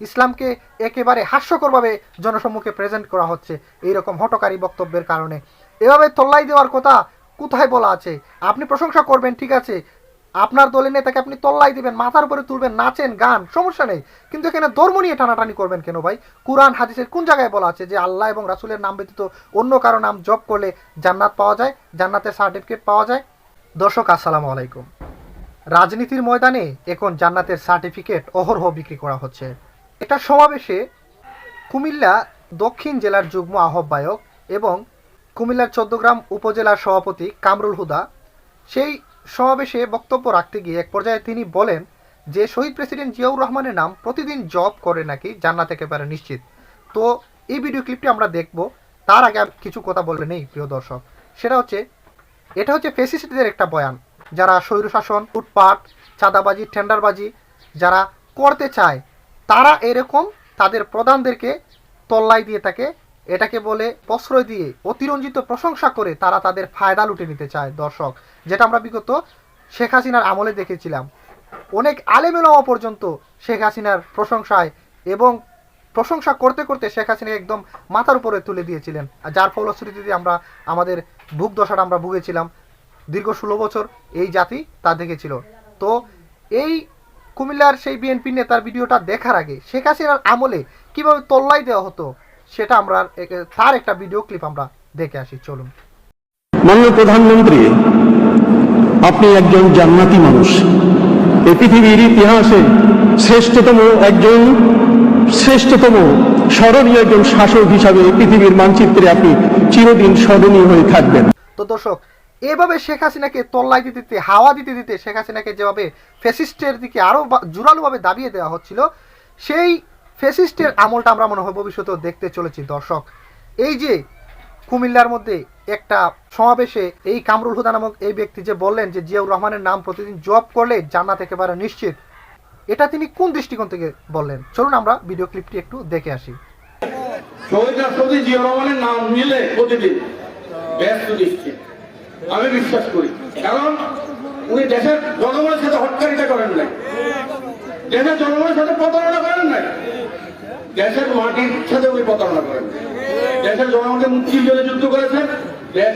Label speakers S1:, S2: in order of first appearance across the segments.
S1: ইসলামকে একেবারে হাস্যকরভাবে জনসম্মুখে প্রেজেন্ট করা হচ্ছে এইরকম হটকারী বক্তব্যের কারণে। এভাবে তল্লাই দেওয়ার কথা কোথায় বলা আছে? আপনি প্রশংসা করবেন, ঠিক আছে। আপনার দলের নেতাকে আপনি তল্লাই দিবেন, মাথার উপরে তুলবেন, নাচেন, গান, সমস্যা নেই। কিন্তু এখানে ধর্ম নিয়ে টানাটানি করবেন কেন ভাই? কোরআন, হাদিসের কোন জায়গায় বলা আছে যে আল্লাহ এবং রাসুলের নাম ব্যতীত অন্য কারও নাম জপ করলে জান্নাত পাওয়া যায়, জান্নাতের সার্টিফিকেট পাওয়া যায়? দর্শক, আসসালামু আলাইকুম। রাজনীতির ময়দানে এখন জান্নাতের সার্টিফিকেট অহরহ বিক্রি করা হচ্ছে। এটা সমাবেশে কুমিল্লা দক্ষিণ জেলার যুগ্ম আহ্বায়ক এবং কুমিল্লার চোদ্দগ্রাম উপজেলার সভাপতি কামরুল হুদা। সেই সমাবেশে বক্তব্য রাখতে গিয়ে এক পর্যায়ে তিনি বলেন যে, শহীদ প্রেসিডেন্ট জিয়াউর রহমানের নাম প্রতিদিন জব করে নাকি জান্নাত একেবারে নিশ্চিত। তো, এই ভিডিও ক্লিপটি আমরা দেখব। তার আগে আর কিছু কথা বলবে নেই, প্রিয় দর্শক। সেটা হচ্ছে, এটা হচ্ছে ফেসিস্টদের একটা বয়ান। যারা স্বৈরশাসন উৎপাট চাঁদাবাজি, টেন্ডারবাজি, যারা করতে চায় তারা এরকম তাদের প্রধানদেরকে তল্লাই দিয়ে থাকে, এটাকে বলে প্রশ্রয় দিয়ে অতিরঞ্জিত প্রশংসা করে তারা তাদের ফায়দা লুটে নিতে চায় দর্শক। যেটা আমরা বিগত শেখ হাসিনার আমলে দেখেছিলাম। অনেক আলেমেলামা পর্যন্ত শেখ হাসিনার প্রশংসায় এবং প্রশংসা করতে করতে শেখ হাসিনা একদম মাথার উপরে তুলে দিয়েছিলেন। যার ফলশ্রুতিতে আমরা আমাদের ভুক দশাটা আমরা ভুগেছিলাম। দীর্ঘ ষোলো বছর এই জাতি তা দেখেছিল। তো এই কুমিল্লার সেই বিএনপি নেতার ভিডিওটা দেখার আগে শেখ হাসিনার আমলে কীভাবে তল্লাই দেওয়া হতো সেটা আমরা তার একটা ভিডিও ক্লিপ আমরা দেখে আসি চলুন।
S2: মাননীয় প্রধানমন্ত্রী আপনি একজন জান্নাতি মানুষ। এই পৃথিবীর ইতিহাসে শ্রেষ্ঠতম একজন শ্রেষ্ঠতম স্মরণীয় একজন শাসক হিসাবে পৃথিবীর মানচিত্রে আপনি চিরদিন স্মরণীয় হয়ে থাকবেন।
S1: তো দর্শক এভাবে শেখ হাসিনাকে তল্লাই দিতে দিতে, হাওয়া দিতে দিতে শেখ হাসিনাকে যেভাবে ফেসিস্টের দিকে আরও জোরালোভাবে দাবিয়ে দেওয়া হচ্ছিল, সেই ফেসিস্টের আমলটা আমরা মনে হয় ভবিষ্যতেও দেখতে চলেছি, দর্শক। এই যে কুমিল্লার মধ্যে একটা সমাবেশে এই কামরুল হুদা নামক এই ব্যক্তি যে বললেন যে জিয়াউর রহমানের নাম প্রতিদিন জব করলে জান্নাত একেবারে নিশ্চিত, এটা তিনি কোন দৃষ্টিকোণ থেকে বললেন? চলুন আমরা ভিডিও ক্লিপটি একটু দেখে আসি।
S3: শহীদ রাষ্ট্রপতি জিয়া রহমানের নাম নিলে প্রতিদিন ব্যস্ত নিশ্চিত আমি বিশ্বাস করি। কারণ উনি দেশের জনগণের সাথে হটকারিতা করেন নাই। দেশের জনগণের সাথে প্রতারণা করেন নাই। দেশের মাটির সাথে উনি প্রতারণা করেন দেশের জনগণকে মুক্তির জন্য যুদ্ধ করেছেন, দেশ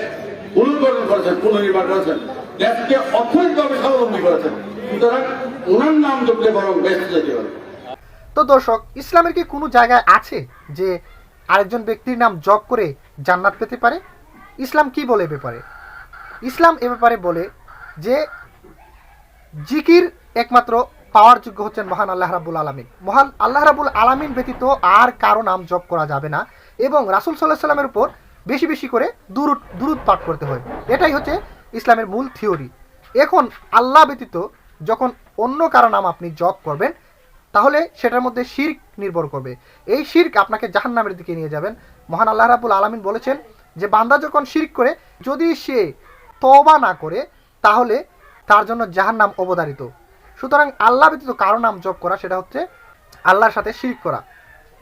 S3: পুনর্গঠন করেছেন, পুনর্নির্মাণ করেছেন, দেশকে অর্থনৈতিকভাবে স্বাবলম্বী করেছেন। সুতরাং ওনার নাম যোগলে বরং ব্যস্ত যেতে পারে
S1: তো দর্শক, ইসলামের কি কোনো জায়গায় আছে যে আরেকজন ব্যক্তির নাম জব করে জান্নাত পেতে পারে? ইসলাম কি বলে ব্যাপারে? ইসলাম এ ব্যাপারে বলে যে জিকির একমাত্র পাওয়ার যোগ্য হচ্ছেন মহান আল্লাহ রাবুল আলমিন। মহান আল্লাহ রাবুল আলমিন ব্যতীত আর কারও নাম জপ করা যাবে না এবং রাসুল সাল্লাহ সাল্লামের উপর বেশি বেশি করে দুরুদ দুরুদ পাঠ করতে হয়। এটাই হচ্ছে ইসলামের মূল থিওরি। এখন আল্লাহ ব্যতীত যখন অন্য কারও নাম আপনি জপ করবেন, তাহলে সেটার মধ্যে শির্ক নির্ভর করবে। এই শির্ক আপনাকে জাহান্নামের দিকে নিয়ে যাবেন। মহান আল্লাহ রাবুল আলমিন বলেছেন যে, বান্দা যখন শির্ক করে, যদি সে তবা না করে, তাহলে তার জন্য জাহান্নাম অবধারিত। সুতরাং আল্লাহ ব্যতীত কারও নাম জপ করা, সেটা হচ্ছে আল্লাহর সাথে শির্ক করা।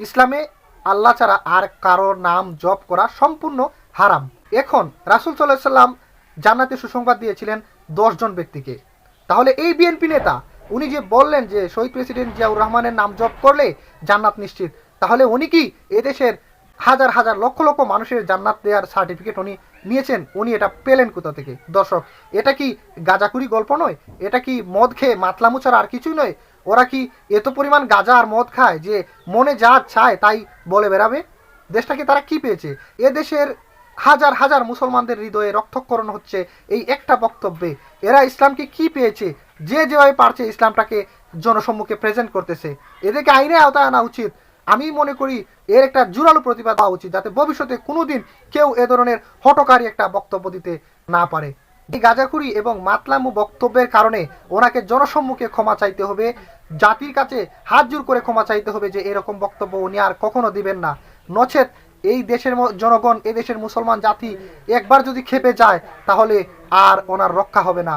S1: ইসলামে আল্লাহ ছাড়া আর কারও নাম জপ করা সম্পূর্ণ হারাম। এখন রাসুল সাল্লাহ সাল্লাম জান্নাতে সুসংবাদ দিয়েছিলেন দশজন ব্যক্তিকে। তাহলে এই বিএনপি নেতা, উনি যে বললেন যে শহীদ প্রেসিডেন্ট জিয়াউর রহমানের নাম জপ করলে জান্নাত নিশ্চিত, তাহলে উনি কি এদেশের হাজার হাজার লক্ষ লক্ষ মানুষের জান্নাত দেওয়ার সার্টিফিকেট উনি নিয়েছেন। উনি এটা পেলেন কোথা থেকে? দর্শক, এটা কি গাজাকুরি গল্প নয়? এটা কি মদ খেয়ে মাতলামু ছাড়া আর কিছুই নয়? ওরা কি এত পরিমাণ গাঁজা আর মদ খায় যে মনে যা চায় তাই বলে বেড়াবে? দেশটাকে তারা কি পেয়েছে? এ দেশের হাজার হাজার মুসলমানদের হৃদয়ে রক্তক্ষরণ হচ্ছে এই একটা বক্তব্যে। এরা ইসলামকে কি পেয়েছে? যে যেভাবে পারছে ইসলামটাকে জনসম্মুখে প্রেজেন্ট করতেছে। এদেরকে আইনে আওতায় আনা উচিত। আমি মনে করি এর একটা জোরালো প্রতিবাদ হওয়া উচিত, যাতে ভবিষ্যতে কোনোদিন কেউ এ ধরনের হটকারী একটা বক্তব্য দিতে না পারে। এই গাজাখুরি এবং মাতলামু বক্তব্যের কারণে ওনাকে জনসম্মুখে ক্ষমা চাইতে হবে, জাতির কাছে হাত জোর করে ক্ষমা চাইতে হবে যে এরকম বক্তব্য উনি আর কখনো দিবেন না। নচেত এই দেশের জনগণ এই দেশের মুসলমান জাতি একবার যদি খেপে যায়, তাহলে আর ওনার রক্ষা হবে না।